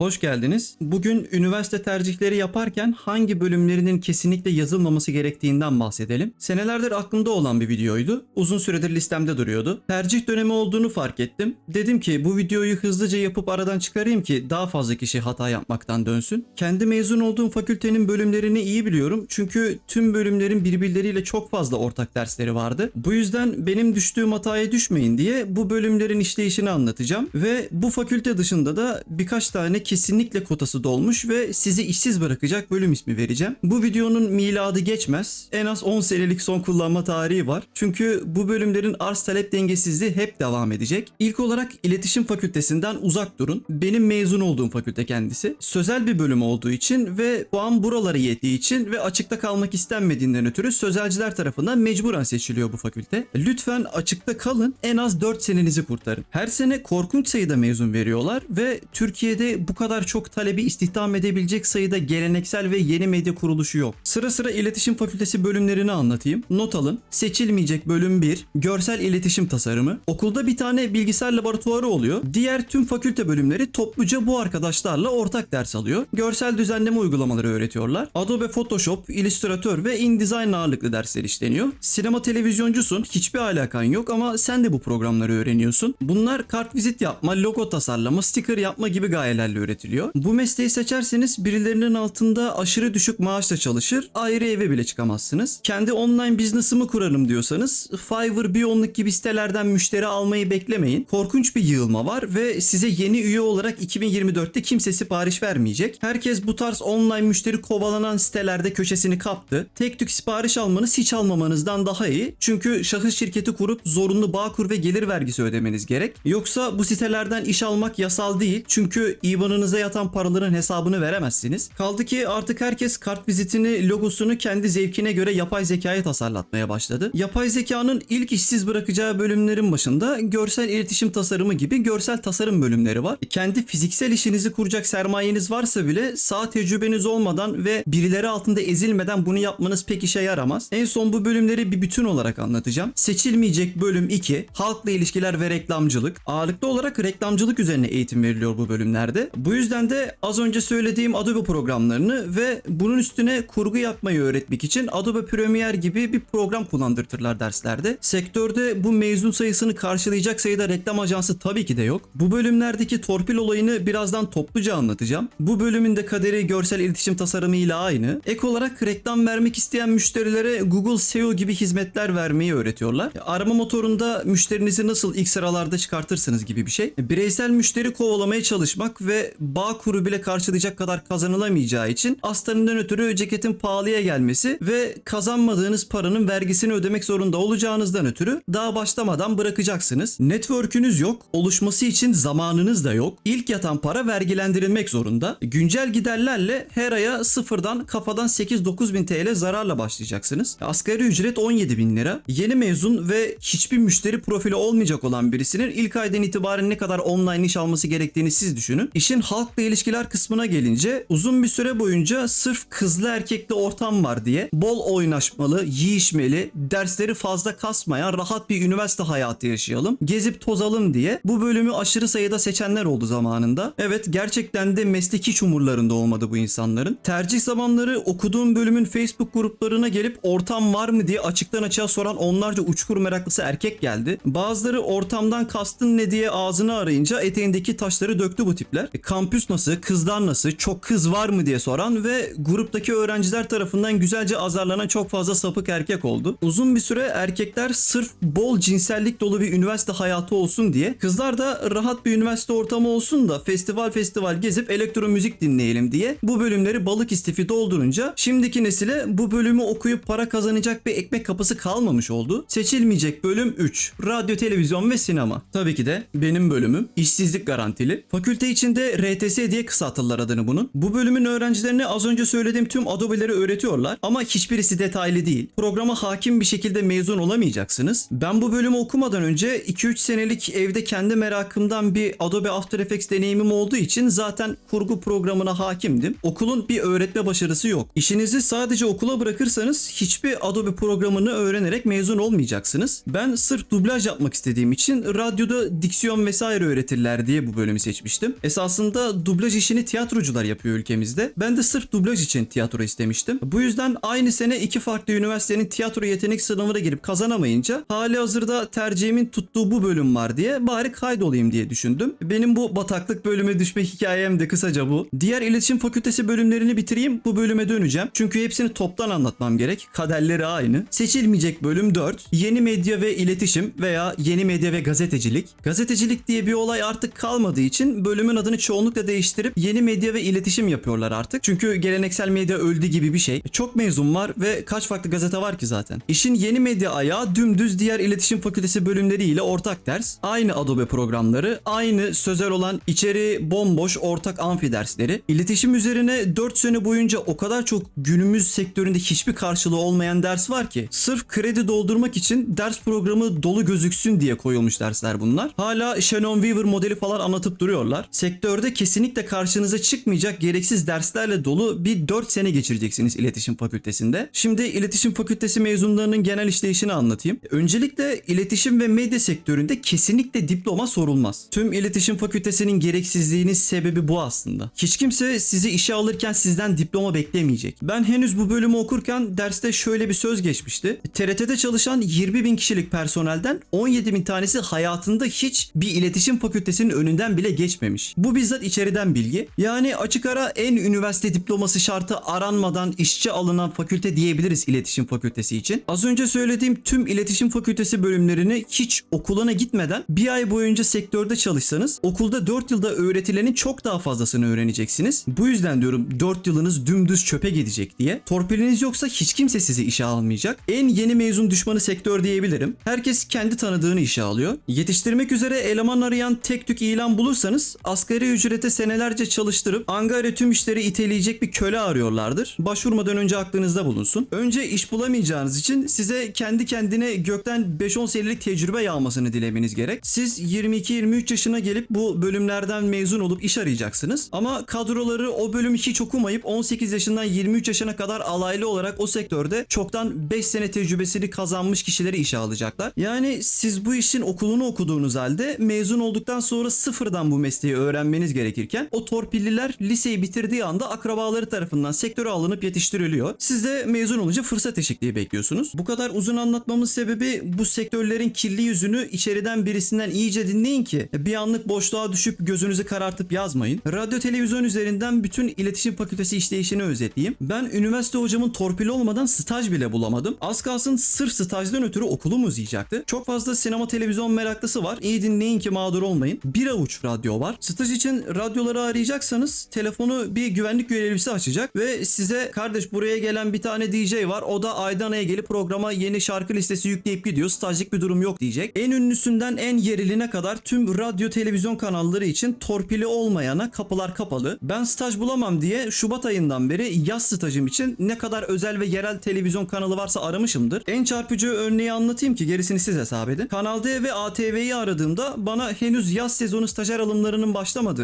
Hoş geldiniz. Bugün üniversite tercihleri yaparken hangi bölümlerinin kesinlikle yazılmaması gerektiğinden bahsedelim. Senelerdir aklımda olan bir videoydu. Uzun süredir listemde duruyordu. Tercih dönemi olduğunu fark ettim. Dedim ki bu videoyu hızlıca yapıp aradan çıkarayım ki daha fazla kişi hata yapmaktan dönsün. Kendi mezun olduğum fakültenin bölümlerini iyi biliyorum. Çünkü tüm bölümlerin birbirleriyle çok fazla ortak dersleri vardı. Bu yüzden benim düştüğüm hataya düşmeyin diye bu bölümlerin işleyişini anlatacağım. Ve bu fakülte dışında da birkaç tane kesinlikle kotası dolmuş ve sizi işsiz bırakacak bölüm ismi vereceğim. Bu videonun miladı geçmez. En az 10 senelik son kullanma tarihi var. Çünkü bu bölümlerin arz talep dengesizliği hep devam edecek. İlk olarak iletişim fakültesinden uzak durun. Benim mezun olduğum fakülte kendisi. Sözel bir bölüm olduğu için ve puan buralara yettiği için ve açıkta kalmak istenmediğinden ötürü sözelciler tarafından mecburen seçiliyor bu fakülte. Lütfen açıkta kalın. En az 4 senenizi kurtarın. Her sene korkunç sayıda mezun veriyorlar ve Türkiye'de bu kadar çok talebi istihdam edebilecek sayıda geleneksel ve yeni medya kuruluşu yok. Sıra sıra iletişim fakültesi bölümlerini anlatayım. Not alın. Seçilmeyecek bölüm 1. Görsel iletişim tasarımı. Okulda bir tane bilgisayar laboratuvarı oluyor. Diğer tüm fakülte bölümleri topluca bu arkadaşlarla ortak ders alıyor. Görsel düzenleme uygulamaları öğretiyorlar. Adobe Photoshop, Illustrator ve InDesign ağırlıklı dersler işleniyor. Sinema televizyoncusun, hiçbir alakan yok ama sen de bu programları öğreniyorsun. Bunlar kartvizit yapma, logo tasarlama, sticker yapma gibi gayelerle öğretiliyor. Bu mesleği seçerseniz birilerinin altında aşırı düşük maaşla çalışır, ayrı eve bile çıkamazsınız. Kendi online business'ımı kurarım diyorsanız Fiverr, Beyondluk gibi sitelerden müşteri almayı beklemeyin. Korkunç bir yığılma var ve size yeni üye olarak 2024'te kimse sipariş vermeyecek. Herkes bu tarz online müşteri kovalanan sitelerde köşesini kaptı. Tek tük sipariş almanız hiç almamanızdan daha iyi. Çünkü şahıs şirketi kurup zorunlu Bağkur ve gelir vergisi ödemeniz gerek. Yoksa bu sitelerden iş almak yasal değil. Çünkü IBAN'ınıza yatan paraların hesabını veremezsiniz. Kaldı ki artık herkes kart vizitini, logosunu kendi zevkine göre yapay zekaya tasarlatmaya başladı. Yapay zekanın ilk işsiz bırakacağı bölümlerin başında görsel iletişim tasarımı gibi görsel tasarım bölümleri var. Kendi fiziksel işinizi kuracak sermayeniz varsa bile sağ tecrübeniz olmadan ve birileri altında ezilmeden bunu yapmanız pek işe yaramaz. En son bu bölümleri bir bütün olarak anlatacağım. Seçilmeyecek bölüm 2. Halkla ilişkiler ve reklamcılık. Ağırlıklı olarak reklamcılık üzerine eğitim veriliyor bu bölümlerde. Bu yüzden de az önce söylediğim Adobe programlarını ve bunun üstüne kurgu yapmayı öğretmek için Adobe Premiere gibi bir program kullandırtırlar derslerde. Sektörde bu mezun sayısını karşılayacak sayıda reklam ajansı tabii ki de yok. Bu bölümlerdeki torpil olayını birazdan topluca anlatacağım. Bu bölümün de kaderi görsel iletişim tasarımı ile aynı. Ek olarak reklam vermek isteyen müşterilere Google SEO gibi hizmetler vermeyi öğretiyorlar. Arama motorunda müşterinizi nasıl ilk sıralarda çıkartırsınız gibi bir şey. Bireysel müşteri kovalamaya çalışmak ve bağ kuru bile karşılayacak kadar kazanılamayacağı için astarından ötürü ceketin pahalıya gelmesi ve kazanmadığınız paranın vergisini ödemek zorunda olacağınızdan ötürü daha başlamadan bırakacaksınız. Network'ünüz yok, oluşması için zamanınız da yok. İlk yatan para vergilendirilmek zorunda. Güncel giderlerle her aya sıfırdan kafadan 8-9 bin TL zararla başlayacaksınız. Asgari ücret 17 bin lira. Yeni mezun ve hiçbir müşteri profili olmayacak olan birisinin ilk aydan itibaren ne kadar online iş alması gerektiğini siz düşünün. İşin halkla ilişkiler kısmına gelince uzun bir süre boyunca sırf kızlı erkekli ortam var diye bol oynaşmalı, yiyişmeli, dersleri fazla kasmayan rahat bir üniversite hayatı yaşayalım, gezip tozalım diye bu bölümü aşırı sayıda seçenler oldu zamanında. Evet gerçekten de meslek hiç umurlarında olmadı bu insanların. Tercih zamanları okuduğum bölümün Facebook gruplarına gelip ortam var mı diye açıktan açığa soran onlarca uçkur meraklısı erkek geldi. Bazıları ortamdan kastın ne diye ağzını arayınca eteğindeki taşları döktü bu tipler. E, kampüs nasıl, kızlar nasıl, çok kız var mı diye soran ve gruptaki öğrenciler tarafından güzelce azarlanan çok fazla sapık erkek oldu. Uzun bir süre erkekler sırf bol cinsellik dolu bir üniversite hayatı olsun diye, kızlar da rahat bir üniversite ortamı olsun da festival festival gezip elektro müzik dinleyelim diye bu bölümleri balık istifi doldurunca şimdiki nesile bu bölümü okuyup para kazanacak bir ekmek kapısı kalmamış oldu. Seçilmeyecek bölüm 3. Radyo, televizyon ve sinema. Tabii ki de benim bölümüm işsizlik garantili. Fakülte içinde RTS diye kısaltırlar adını bunun. Bu bölümün öğrencilerine az önce söylediğim tüm Adobe'leri öğretiyorlar ama hiçbirisi detaylı değil. Programa hakim bir şekilde mezun olamayacaksınız. Ben bu bölümü okumadan önce 2-3 senelik evde kendi merakımdan bir Adobe After Effects deneyimim olduğu için zaten kurgu programına hakimdim. Okulun bir öğretme başarısı yok. İşinizi sadece okula bırakırsanız hiçbir Adobe programını öğrenerek mezun olmayacaksınız. Ben sırf dublaj yapmak istediğim için radyoda diksiyon vesaire öğretirler diye bu bölümü seçmiştim. Esasında aslında dublaj işini tiyatrocular yapıyor ülkemizde. Ben de sırf dublaj için tiyatro istemiştim. Bu yüzden aynı sene iki farklı üniversitenin tiyatro yetenek sınavına girip kazanamayınca hali hazırda tercihimin tuttuğu bu bölüm var diye bari kaydolayım diye düşündüm. Benim bu bataklık bölüme düşme hikayem de kısaca bu. Diğer iletişim fakültesi bölümlerini bitireyim bu bölüme döneceğim. Çünkü hepsini toptan anlatmam gerek. Kaderleri aynı. Seçilmeyecek bölüm 4. Yeni medya ve iletişim veya yeni medya ve gazetecilik. Gazetecilik diye bir olay artık kalmadığı için bölümün adını çoğunlukla değiştirip yeni medya ve iletişim yapıyorlar artık. Çünkü geleneksel medya öldü gibi bir şey. Çok mezun var ve kaç farklı gazete var ki zaten. İşin yeni medya ayağı dümdüz diğer iletişim fakültesi bölümleriyle ortak ders. Aynı Adobe programları, aynı sözel olan içeri bomboş ortak amfi dersleri. İletişim üzerine 4 sene boyunca o kadar çok günümüz sektöründe hiçbir karşılığı olmayan ders var ki sırf kredi doldurmak için ders programı dolu gözüksün diye koyulmuş dersler bunlar. Hala Shannon Weaver modeli falan anlatıp duruyorlar. Sektörde kesinlikle karşınıza çıkmayacak gereksiz derslerle dolu bir 4 sene geçireceksiniz iletişim fakültesinde. Şimdi iletişim fakültesi mezunlarının genel işleyişini anlatayım. Öncelikle iletişim ve medya sektöründe kesinlikle diploma sorulmaz. Tüm iletişim fakültesinin gereksizliğinin sebebi bu aslında. Hiç kimse sizi işe alırken sizden diploma beklemeyecek. Ben henüz bu bölümü okurken derste şöyle bir söz geçmişti. TRT'de çalışan 20 bin kişilik personelden 17 bin tanesi hayatında hiç bir iletişim fakültesinin önünden bile geçmemiş. Bu bizzat içeriden bilgi. Yani açık ara en üniversite diploması şartı aranmadan işçi alınan fakülte diyebiliriz iletişim fakültesi için. Az önce söylediğim tüm iletişim fakültesi bölümlerini hiç okuluna gitmeden bir ay boyunca sektörde çalışsanız okulda 4 yılda öğretilenin çok daha fazlasını öğreneceksiniz. Bu yüzden diyorum 4 yılınız dümdüz çöpe gidecek diye. Torpiliniz yoksa hiç kimse sizi işe almayacak. En yeni mezun düşmanı sektör diyebilirim. Herkes kendi tanıdığını işe alıyor. Yetiştirmek üzere eleman arayan tek tük ilan bulursanız asgari ücrete senelerce çalıştırıp Angare tüm işleri iteleyecek bir köle arıyorlardır. Başvurmadan önce aklınızda bulunsun. Önce iş bulamayacağınız için size kendi kendine gökten 5-10 senelik tecrübe yağmasını dilemeniz gerek. Siz 22-23 yaşına gelip bu bölümlerden mezun olup iş arayacaksınız. Ama kadroları o bölümü hiç okumayıp 18 yaşından 23 yaşına kadar alaylı olarak o sektörde çoktan 5 sene tecrübesini kazanmış kişileri işe alacaklar. Yani siz bu işin okulunu okuduğunuz halde mezun olduktan sonra sıfırdan bu mesleği öğrenmeniz gerekirken o torpilliler liseyi bitirdiği anda akrabaları tarafından sektöre alınıp yetiştiriliyor. Siz de mezun olunca fırsat eşitliği bekliyorsunuz. Bu kadar uzun anlatmamın sebebi bu sektörlerin kirli yüzünü içeriden birisinden iyice dinleyin ki bir anlık boşluğa düşüp gözünüzü karartıp yazmayın. Radyo televizyon üzerinden bütün iletişim fakültesi işleyişini özetleyeyim. Ben üniversite hocamın torpili olmadan staj bile bulamadım. Az kalsın sırf stajdan ötürü okulum uzayacaktı. Çok fazla sinema televizyon meraklısı var. İyi dinleyin ki mağdur olmayın. Bir avuç radyo var. Staj için radyoları arayacaksanız telefonu bir güvenlik görevlisi açacak ve size kardeş buraya gelen bir tane DJ var. O da aydan aya gelip programa yeni şarkı listesi yükleyip gidiyor. Stajlık bir durum yok diyecek. En ünlüsünden en yeriline kadar tüm radyo televizyon kanalları için torpili olmayana kapılar kapalı. Ben staj bulamam diye Şubat ayından beri yaz stajım için ne kadar özel ve yerel televizyon kanalı varsa aramışımdır. En çarpıcı örneği anlatayım ki gerisini siz hesap edin. Kanal D ve ATV'yi aradığımda bana henüz yaz sezonu stajyer alımlarının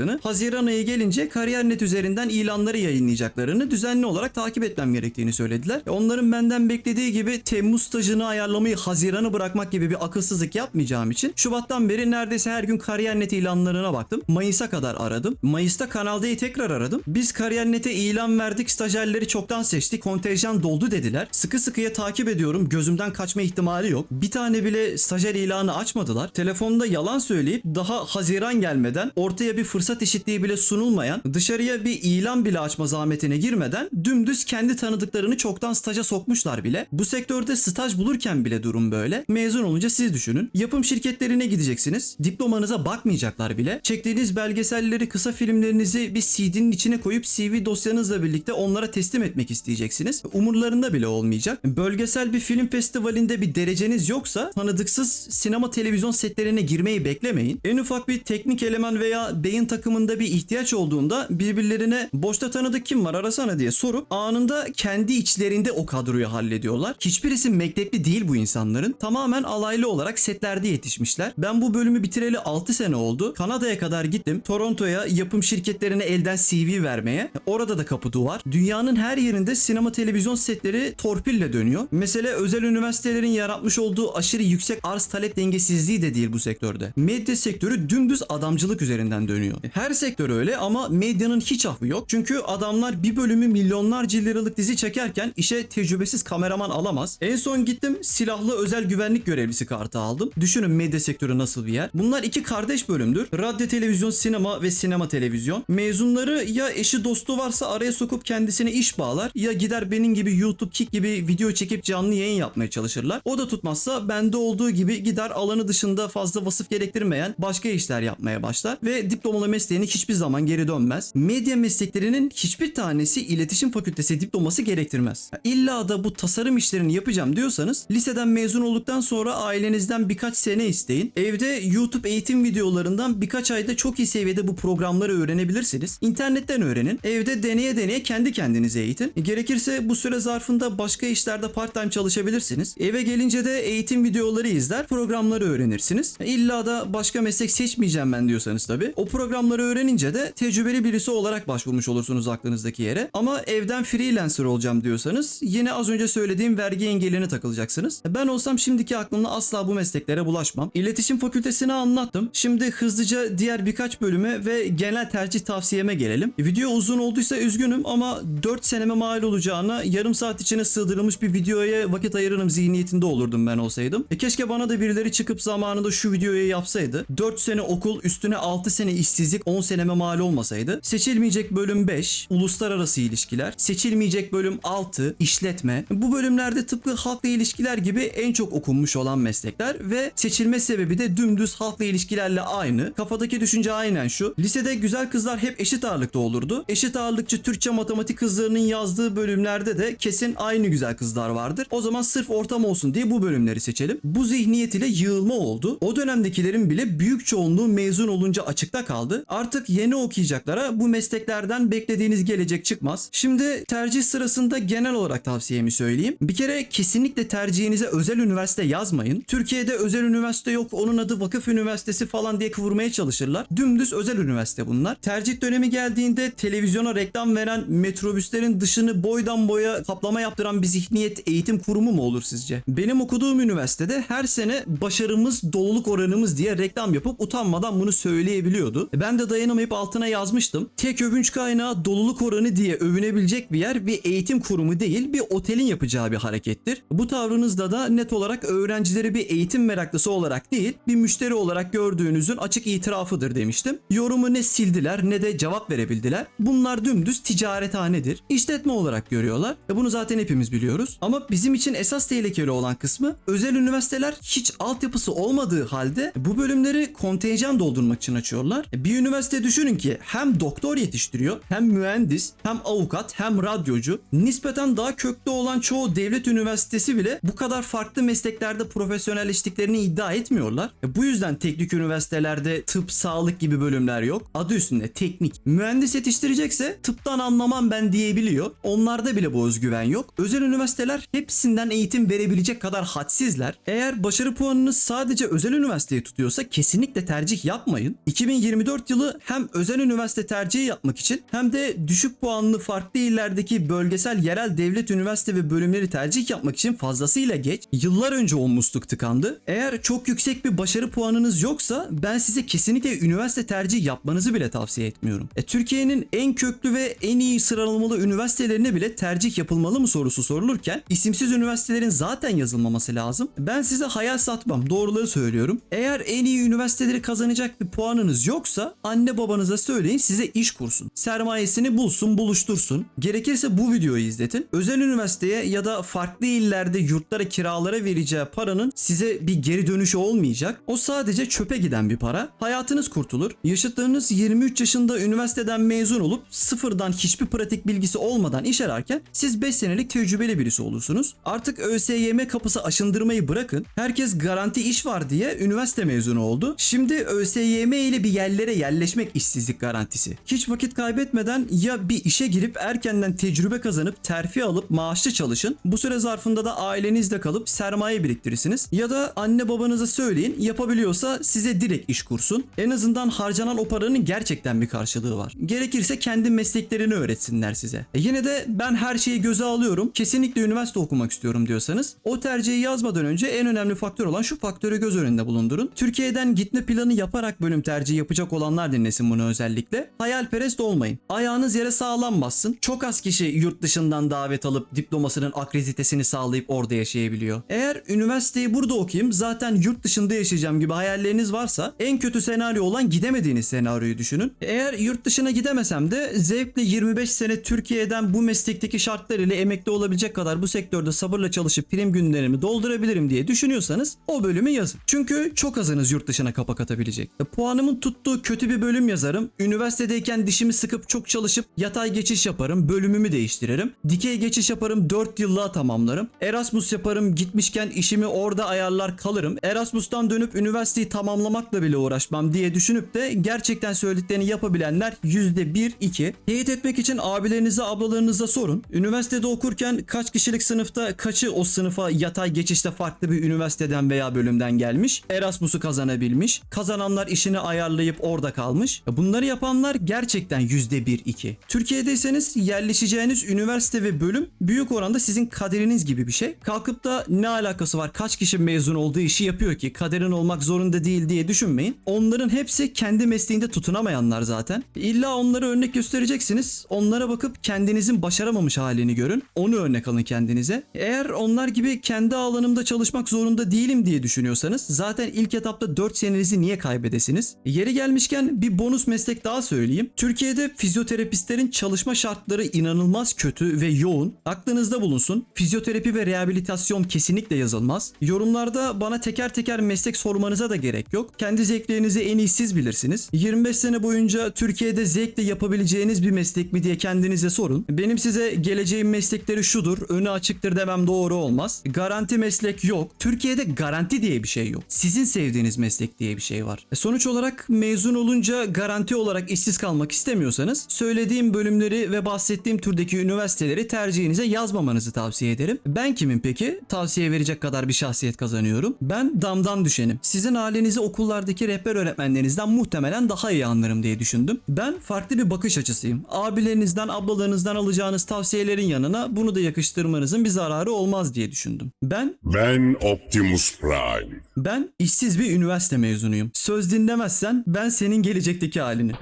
başlamadığını, Haziran ayı gelince Kariyer.net üzerinden ilanları yayınlayacaklarını düzenli olarak takip etmem gerektiğini söylediler. E, Onların benden beklediği gibi Temmuz stajını ayarlamayı Haziran'ı bırakmak gibi bir akılsızlık yapmayacağım için Şubat'tan beri neredeyse her gün Kariyer.net ilanlarına baktım. Mayıs'a kadar aradım. Mayıs'ta Kanal D'yi tekrar aradım. Biz Kariyer.net'e ilan verdik, stajyerleri çoktan seçtik, kontenjan doldu dediler. Sıkı sıkıya takip ediyorum. Gözümden kaçma ihtimali yok. Bir tane bile stajyer ilanı açmadılar. Telefonda yalan söyleyip daha Haziran gelmeden ortaya bir fırsat eşitliği bile sunulmayan, dışarıya bir ilan bile açma zahmetine girmeden dümdüz kendi tanıdıklarını çoktan staja sokmuşlar bile. Bu sektörde staj bulurken bile durum böyle. Mezun olunca siz düşünün. Yapım şirketlerine gideceksiniz. Diplomanıza bakmayacaklar bile. Çektiğiniz belgeselleri, kısa filmlerinizi bir CD'nin içine koyup CV dosyanızla birlikte onlara teslim etmek isteyeceksiniz. Umurlarında bile olmayacak. Bölgesel bir film festivalinde bir dereceniz yoksa tanıdıksız sinema televizyon setlerine girmeyi beklemeyin. En ufak bir teknik eleman veya beyin takımında bir ihtiyaç olduğunda birbirlerine boşta tanıdık kim var arasana diye sorup anında kendi içlerinde o kadroyu hallediyorlar. Hiçbirisi mektepli değil bu insanların. Tamamen alaylı olarak setlerde yetişmişler. Ben bu bölümü bitireli 6 sene oldu. Kanada'ya kadar gittim. Toronto'ya yapım şirketlerine elden CV vermeye. Orada da kapı duvar. Dünyanın her yerinde sinema televizyon setleri torpille dönüyor. Mesele özel üniversitelerin yaratmış olduğu aşırı yüksek arz talep dengesizliği de değil bu sektörde. Medya sektörü dümdüz adamcılık üzerinden dönüyor. Her sektör öyle ama medyanın hiç affı yok. Çünkü adamlar bir bölümü milyonlarca liralık dizi çekerken işe tecrübesiz kameraman alamaz. En son gittim silahlı özel güvenlik görevlisi kartı aldım. Düşünün medya sektörü nasıl bir yer. Bunlar iki kardeş bölümdür. Radyo, televizyon, sinema ve sinema televizyon. Mezunları ya eşi dostu varsa araya sokup kendisine iş bağlar ya gider benim gibi YouTube Kick gibi video çekip canlı yayın yapmaya çalışırlar. O da tutmazsa bende olduğu gibi gider alanı dışında fazla vasıf gerektirmeyen başka işler yapmaya başlar ve diplomalı mesleğine hiçbir zaman geri dönmez. Medya mesleklerinin hiçbir tanesi iletişim fakültesi diploması gerektirmez. İlla da bu tasarım işlerini yapacağım diyorsanız liseden mezun olduktan sonra ailenizden birkaç sene isteyin. Evde YouTube eğitim videolarından birkaç ayda çok iyi seviyede bu programları öğrenebilirsiniz. İnternetten öğrenin. Evde deneye deneye kendi kendinize eğitin. Gerekirse bu süre zarfında başka işlerde part time çalışabilirsiniz. Eve gelince de eğitim videoları izler, programları öğrenirsiniz. İlla da başka meslek seçmeyeceğim ben diyorsanız tabii. O programları öğrenince de tecrübeli birisi olarak başvurmuş olursunuz aklınızdaki yere. Ama evden freelancer olacağım diyorsanız yine az önce söylediğim vergi engeline takılacaksınız. Ben olsam şimdiki aklımla asla bu mesleklere bulaşmam. İletişim fakültesini anlattım. Şimdi hızlıca diğer birkaç bölüme ve genel tercih tavsiyeme gelelim. Video uzun olduysa üzgünüm ama 4 seneme mal olacağına yarım saat içine sığdırılmış bir videoya vakit ayırırım zihniyetinde olurdum ben olsaydım. E keşke bana da birileri çıkıp zamanında şu videoyu yapsaydı. 4 sene okul üstüne 6 sene işsizlik 10 seneme mal olmasaydı. Seçilmeyecek bölüm 5 uluslararası ilişkiler. Seçilmeyecek bölüm 6 işletme. Bu bölümlerde tıpkı halkla ilişkiler gibi en çok okunmuş olan meslekler ve seçilme sebebi de dümdüz halkla ilişkilerle aynı. Kafadaki düşünce aynen şu. Lisede güzel kızlar hep eşit ağırlıkta olurdu. Eşit ağırlıkçı Türkçe matematik kızlarının yazdığı bölümlerde de kesin aynı güzel kızlar vardır. O zaman sırf ortam olsun diye bu bölümleri seçelim. Bu zihniyet ile yığılma oldu. O dönemdekilerin bile büyük çoğunluğu mezun olunca açıkta kaldı. Artık yeni okuyacaklara bu mesleklerden beklediğiniz gelecek çıkmaz. Şimdi tercih sırasında genel olarak tavsiyemi söyleyeyim. Bir kere kesinlikle tercihinize özel üniversite yazmayın. Türkiye'de özel üniversite yok onun adı vakıf üniversitesi falan diye kıvırmaya çalışırlar. Dümdüz özel üniversite bunlar. Tercih dönemi geldiğinde televizyona reklam veren metrobüslerin dışını boydan boya kaplama yaptıran bir zihniyet eğitim kurumu mu olur sizce? Benim okuduğum üniversitede her sene başarımız doluluk oranımız diye reklam yapıp utanmadan bunu söyleyebiliyordu. Ben de dayanamayıp altına yazmıştım. Tek övünç kaynağı doluluk oranı diye övünebilecek bir yer bir eğitim kurumu değil bir otelin yapacağı bir harekettir. Bu tavrınızda da net olarak öğrencileri bir eğitim meraklısı olarak değil bir müşteri olarak gördüğünüzün açık itirafıdır demiştim. Yorumu ne sildiler ne de cevap verebildiler. Bunlar dümdüz ticarethanedir. İşletme olarak görüyorlar. E bunu zaten hepimiz biliyoruz. Ama bizim için esas tehlikeli olan kısmı özel üniversiteler hiç altyapısı olmadığı halde bu bölümleri kontenjan doldurmak için açıyorlar. E Bir üniversite düşünün ki hem doktor yetiştiriyor hem mühendis hem avukat hem radyocu. Nispeten daha köklü olan çoğu devlet üniversitesi bile bu kadar farklı mesleklerde profesyonelleştiklerini iddia etmiyorlar. E Bu yüzden teknik üniversitelerde tıp, sağlık gibi bölümler yok. Adı üstünde teknik. Mühendis yetiştirecekse tıptan anlamam ben diyebiliyor. Onlarda bile bu özgüven yok. Özel üniversiteler hepsinden eğitim verebilecek kadar hadsizler. Eğer başarı puanınız sadece özel üniversiteyi tutuyorsa kesinlikle tercih yapmayın. 2024 yılı hem özel üniversite tercihi yapmak için hem de düşük puanlı farklı illerdeki bölgesel yerel devlet üniversite ve bölümleri tercih yapmak için fazlasıyla geç. Yıllar önce o musluk tıkandı. Eğer çok yüksek bir başarı puanınız yoksa ben size kesinlikle üniversite tercih yapmanızı bile tavsiye etmiyorum. E, Türkiye'nin en köklü ve en iyi sıralamalı üniversitelerine bile tercih yapılmalı mı sorusu sorulurken isimsiz üniversitelerin zaten yazılmaması lazım. Ben size hayal satmam. Doğruları söylüyorum. Eğer en iyi üniversiteleri kazanacak bir puanınız yoksa anne babanıza söyleyin size iş kursun. Sermayesini bulsun, buluştursun. Gerekirse bu videoyu izletin. Özel üniversiteye ya da farklı illerde yurtlara kiralara vereceği paranın size bir geri dönüşü olmayacak. O sadece çöpe giden bir para. Hayatınız kurtulur. Yaşıtlarınız 23 yaşında üniversiteden mezun olup sıfırdan hiçbir pratik bilgisi olmadan iş ararken siz 5 senelik tecrübeli birisi olursunuz. Artık ÖSYM kapısı aşındırmayı bırakın. Herkes garanti iş var diye üniversite mezunu oldu. Şimdi ÖSYM ile bir yerlere yerleşmek işsizlik garantisi. Hiç vakit kaybetmeden ya bir işe girip erkenden tecrübe kazanıp terfi alıp maaşlı çalışın. Bu süre zarfında da ailenizde kalıp sermaye biriktirirsiniz. Ya da anne babanıza söyleyin yapabiliyorsa size direkt iş kursun. En azından harcanan o paranın gerçekten bir karşılığı var. Gerekirse kendi mesleklerini öğretsinler size. E yine de ben her şeyi göze alıyorum. Kesinlikle üniversite okumak istiyorum diyorsanız o tercihi yazmadan önce en önemli faktör olan şu faktörü göz önünde bulundurun. Türkiye'den gitme planı yaparak bölüm tercihi yapacak olanlar insanlar dinlesin bunu özellikle. Hayalperest olmayın. Ayağınız yere sağlam bassın. Çok az kişi yurt dışından davet alıp diplomasının akreditesini sağlayıp orada yaşayabiliyor. Eğer üniversiteyi burada okuyayım zaten yurt dışında yaşayacağım gibi hayalleriniz varsa en kötü senaryo olan gidemediğiniz senaryoyu düşünün. Eğer yurt dışına gidemesem de zevkle 25 sene Türkiye'den bu meslekteki şartlar ile emekli olabilecek kadar bu sektörde sabırla çalışıp prim günlerimi doldurabilirim diye düşünüyorsanız o bölümü yazın. Çünkü çok azınız yurt dışına kapak atabilecek. Puanımın tuttuğu kötü bir bölüm yazarım. Üniversitedeyken dişimi sıkıp çok çalışıp yatay geçiş yaparım. Bölümümü değiştiririm. Dikey geçiş yaparım 4 yıllığa tamamlarım. Erasmus yaparım gitmişken işimi orada ayarlar kalırım. Erasmus'tan dönüp üniversiteyi tamamlamakla bile uğraşmam diye düşünüp de gerçekten söylediklerini yapabilenler %1-2. Teyit etmek için abilerinize ablalarınıza sorun. Üniversitede okurken kaç kişilik sınıfta kaçı o sınıfa yatay geçişte farklı bir üniversiteden veya bölümden gelmiş. Erasmus'u kazanabilmiş. Kazananlar işini ayarlayıp orada kalmış. Bunları yapanlar gerçekten %1-2. Türkiye'deyseniz yerleşeceğiniz üniversite ve bölüm büyük oranda sizin kaderiniz gibi bir şey. Kalkıp da ne alakası var kaç kişi mezun olduğu işi yapıyor ki kaderin olmak zorunda değil diye düşünmeyin. Onların hepsi kendi mesleğinde tutunamayanlar zaten. İlla onları örnek göstereceksiniz. Onlara bakıp kendinizin başaramamış halini görün. Onu örnek alın kendinize. Eğer onlar gibi kendi alanımda çalışmak zorunda değilim diye düşünüyorsanız zaten ilk etapta 4 senenizi niye kaybedesiniz? Yeri gelmişken bir bonus meslek daha söyleyeyim. Türkiye'de fizyoterapistlerin çalışma şartları inanılmaz kötü ve yoğun. Aklınızda bulunsun. Fizyoterapi ve rehabilitasyon kesinlikle yazılmaz. Yorumlarda bana teker teker meslek sormanıza da gerek yok. Kendi zevklerinizi en iyi siz bilirsiniz. 25 sene boyunca Türkiye'de zevkle yapabileceğiniz bir meslek mi diye kendinize sorun. Benim size geleceğin meslekleri şudur, önü açıktır demem doğru olmaz. Garanti meslek yok. Türkiye'de garanti diye bir şey yok. Sizin sevdiğiniz meslek diye bir şey var. E, Sonuç olarak mezun olunca garanti olarak işsiz kalmak istemiyorsanız söylediğim bölümleri ve bahsettiğim türdeki üniversiteleri tercihinize yazmamanızı tavsiye ederim. Ben kimim peki? Tavsiye verecek kadar bir şahsiyet kazanıyorum. Ben damdan düşenim. Sizin halinizi okullardaki rehber öğretmenlerinizden muhtemelen daha iyi anlarım diye düşündüm. Ben farklı bir bakış açısıyım. Abilerinizden, ablalarınızdan alacağınız tavsiyelerin yanına bunu da yakıştırmanızın bir zararı olmaz diye düşündüm. Ben Ben Optimus Prime. ben işsiz bir üniversite mezunuyum. Söz dinlemezsen ben senin gelecekteki halini.